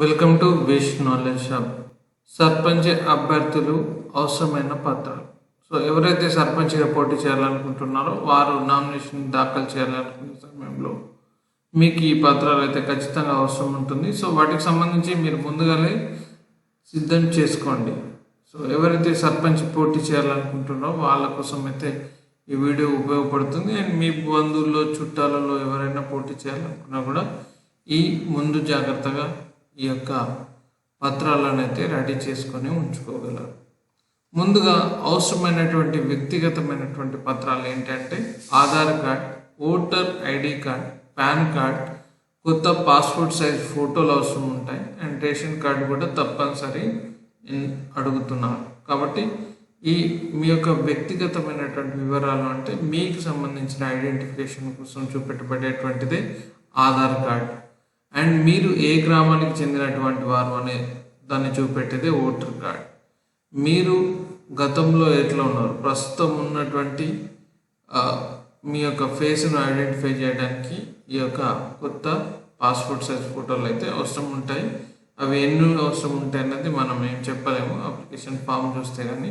Welcome to wish knowledge hub sarpanch అభ్యర్థులు అవసరమైన పత్రాలు. సో ఎవరైతే సర్పంచ్గా పోటీ చేయాలనుకుంటున్నారో వారు నామినేషన్ దాఖలు చేయాలనుకునే సమయంలో మీకు ఈ పత్రాలు అయితే ఖచ్చితంగా అవసరం ఉంటుంది. సో వాటికి సంబంధించి మీరు ముందుగానే సిద్ధం చేసుకోండి. సో ఎవరైతే సర్పంచ్ పోటీ చేయాలనుకుంటున్నారో వాళ్ళ కోసం అయితే ఈ వీడియో ఉపయోగపడుతుంది. అండ్ మీ బంధువుల్లో చుట్టాలలో ఎవరైనా పోటీ చేయాలనుకున్నా కూడా ఈ ముందు జాగ్రత్తగా ఈ యొక్క పత్రాలను అయితే రెడీ చేసుకొని ఉంచుకోగలరు. ముందుగా అవసరమైనటువంటి వ్యక్తిగతమైనటువంటి పత్రాలు ఏంటంటే Aadhaar card voter ID card PAN card కొత్త పాస్పోర్ట్ సైజ్ ఫోటోలు అవసరం ఉంటాయి. అండ్ రేషన్ కార్డు కూడా తప్పనిసరి అడుగుతున్నారు. కాబట్టి ఈ మీ యొక్క వ్యక్తిగతమైనటువంటి వివరాలు అంటే మీకు సంబంధించిన ఐడెంటిఫికేషన్ కోసం చూపెట్టబడేటువంటిదే ఆధార్ కార్డ్. అండ్ మీరు ఏ గ్రామానికి చెందినటువంటి వారు అనే దాన్ని చూపెట్టేదే ఓటర్ కార్డ్. మీరు గతంలో ఎట్లా ఉన్నారు? ప్రస్తుతం ఉన్నటువంటి మీ యొక్క ఫేస్ను ఐడెంటిఫై చేయడానికి ఈ యొక్క కొత్త పాస్పోర్ట్ సైజ్ ఫోటోలు అయితే అవసరం ఉంటాయి. అవి ఎన్ని అవసరం ఉంటాయి అన్నది మనం ఏం చెప్పలేము. అప్లికేషన్ ఫామ్ చూస్తే కానీ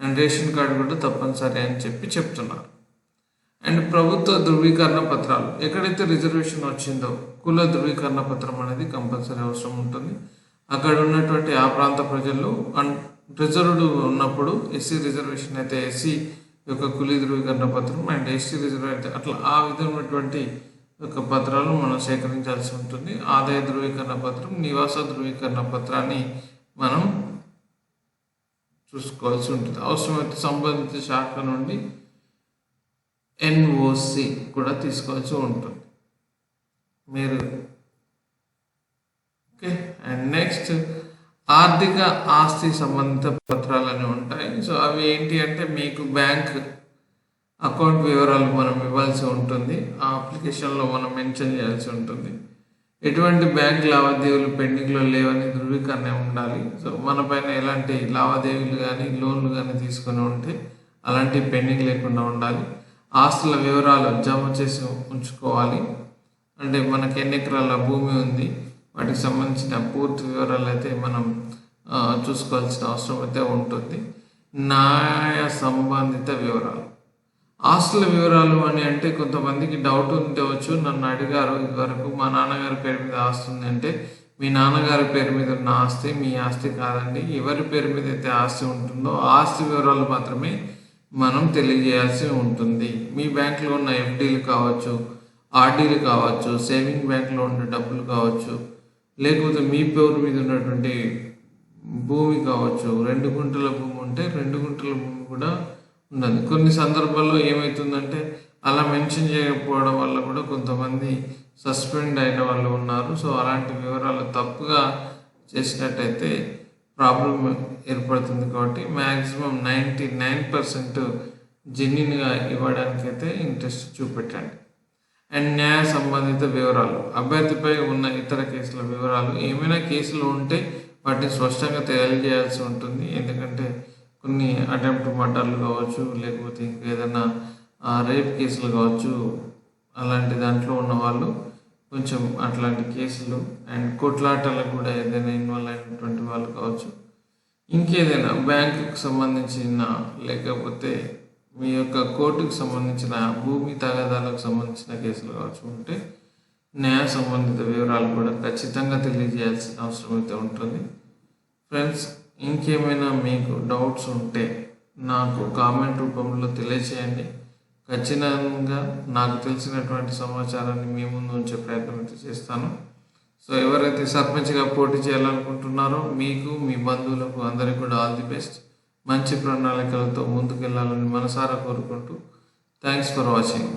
అండ్ రేషన్ కార్డు కూడా తప్పనిసరి అని చెప్పి చెప్తున్నారు అండ్ ప్రభుత్వ ధృవీకరణ పత్రాలు ఎక్కడైతే రిజర్వేషన్ వచ్చిందో కుల ధృవీకరణ పత్రం అనేది కంపల్సరీ అవసరం ఉంటుంది. అక్కడ ఉన్నటువంటి ఆ ప్రాంత ప్రజలు అండ్ రిజర్వ్డ్ ఉన్నప్పుడు ఎస్సీ రిజర్వేషన్ అయితే ఎస్సీ యొక్క కులి ధృవీకరణ పత్రం అండ్ ఎస్టీ రిజర్వ్ అయితే అట్లా ఆ విధమైనటువంటి యొక్క పత్రాలు మనం సేకరించాల్సి ఉంటుంది. ఆదాయ ధృవీకరణ పత్రం నివాస ధృవీకరణ పత్రాన్ని మనం చూసుకోవాల్సి ఉంటుంది. అవసరమైతే సంబంధిత శాఖ నుండి ఎన్ఓసి కూడా తీసుకోవాల్సి ఉంటుంది. మీరు ఓకే అండ్ నెక్స్ట్ ఆర్థిక ఆస్తి సంబంధిత పత్రాలు అని ఉంటాయి. సో అవి ఏంటి అంటే మీకు బ్యాంక్ అకౌంట్ వివరాలు మనం ఇవ్వాల్సి ఉంటుంది. ఆ అప్లికేషన్లో మనం మెన్షన్ చేయాల్సి ఉంటుంది. ఎటువంటి బ్యాంక్ లావాదేవీలు పెండింగ్లో లేవని ధృవీకరణ ఉండాలి. సో మన పైన ఎలాంటి లావాదేవీలు కానీ లోన్లు కానీ తీసుకొని ఉంటే అలాంటి పెండింగ్ లేకుండా ఉండాలి. ఆస్తుల వివరాలు జమ చేసి ఉంచుకోవాలి. అంటే మనకి ఎన్ని ఎకరాల భూమి ఉంది? వాటికి సంబంధించిన పూర్తి వివరాలు అయితే మనం చూసుకోవాల్సిన అవసరం అయితే ఉంటుంది. న్యాయ సంబంధిత వివరాలు. ఆస్తుల వివరాలు అని అంటే కొంతమందికి డౌట్ ఉండవచ్చు. నన్ను అడిగారు ఇదివరకు మా నాన్నగారి పేరు మీద ఆస్తి ఉంది అంటే మీ నాన్నగారి పేరు మీద ఉన్న ఆస్తి మీ ఆస్తి కాదండి. ఎవరి పేరు మీద అయితే ఆస్తి ఉంటుందో ఆస్తి వివరాలు మాత్రమే మనం తెలియజేయాల్సి ఉంటుంది. మీ బ్యాంకులో ఉన్న ఎఫ్డీలు కావచ్చు ఆర్డీలు కావచ్చు సేవింగ్ బ్యాంకులో ఉన్న డబ్బులు కావచ్చు లేకపోతే మీ పేరు మీద ఉన్నటువంటి భూమి కావచ్చు రెండు గుంటల భూమి ఉంటే రెండు గుంటల భూమి కూడా ఉన్నది. కొన్ని సందర్భాల్లో ఏమవుతుందంటే అలా మెన్షన్ చేయకపోవడం వల్ల కూడా కొంతమంది సస్పెండ్ అయిన వాళ్ళు ఉన్నారు. సో అలాంటి వివరాలు తప్పుగా చేసినట్టయితే ప్రాబ్లం ఏర్పడుతుంది కాబట్టి మ్యాక్సిమం నైంటీ నైన్ పర్సెంట్ జెన్యున్గా ఇవ్వడానికైతే ఇంట్రెస్ట్ చూపెట్టండి. అండ్ న్యాయ సంబంధిత వివరాలు. అభ్యర్థిపై ఉన్న ఇతర కేసుల వివరాలు. ఏమైనా కేసులు ఉంటే వాటిని స్పష్టంగా తెలియజేయాల్సి ఉంటుంది. ఎందుకంటే కొన్ని అటెంప్ట్ మర్డర్లు కావచ్చు లేకపోతే ఇంకేదైనా రేప్ కేసులు కావచ్చు అలాంటి దాంట్లో ఉన్న వాళ్ళు కొంచెం అట్లాంటి కేసులు అండ్ కొట్లాటలకు కూడా ఏదైనా ఇన్వాల్వ్ అయినటువంటి వాళ్ళు కావచ్చు. ఇంకేదైనా బ్యాంకుకు సంబంధించిన లేకపోతే మీ యొక్క కోర్టుకు సంబంధించిన భూమి తగాదాలకు సంబంధించిన కేసులు కావచ్చు ఉంటే న్యాయ సంబంధిత వివరాలు కూడా ఖచ్చితంగా తెలియజేయాల్సిన అవసరం అయితే ఉంటుంది. ఫ్రెండ్స్ ఇంకేమైనా మీకు డౌట్స్ ఉంటే నాకు కామెంట్ రూపంలో తెలియచేయండి. ఖచ్చితంగా నాకు తెలిసినటువంటి సమాచారాన్ని మీ ముందు ఉంచే ప్రయత్నం అయితే చేస్తాను. సో ఎవరైతే సర్పంచ్గా పోటీ చేయాలనుకుంటున్నారో మీకు మీ బంధువులకు అందరికీ కూడా ఆల్ ది బెస్ట్. మంచి ప్రణాళికలతో ముందుకెళ్ళాలని మనసారా కోరుకుంటూ థ్యాంక్స్ ఫర్ వాచింగ్.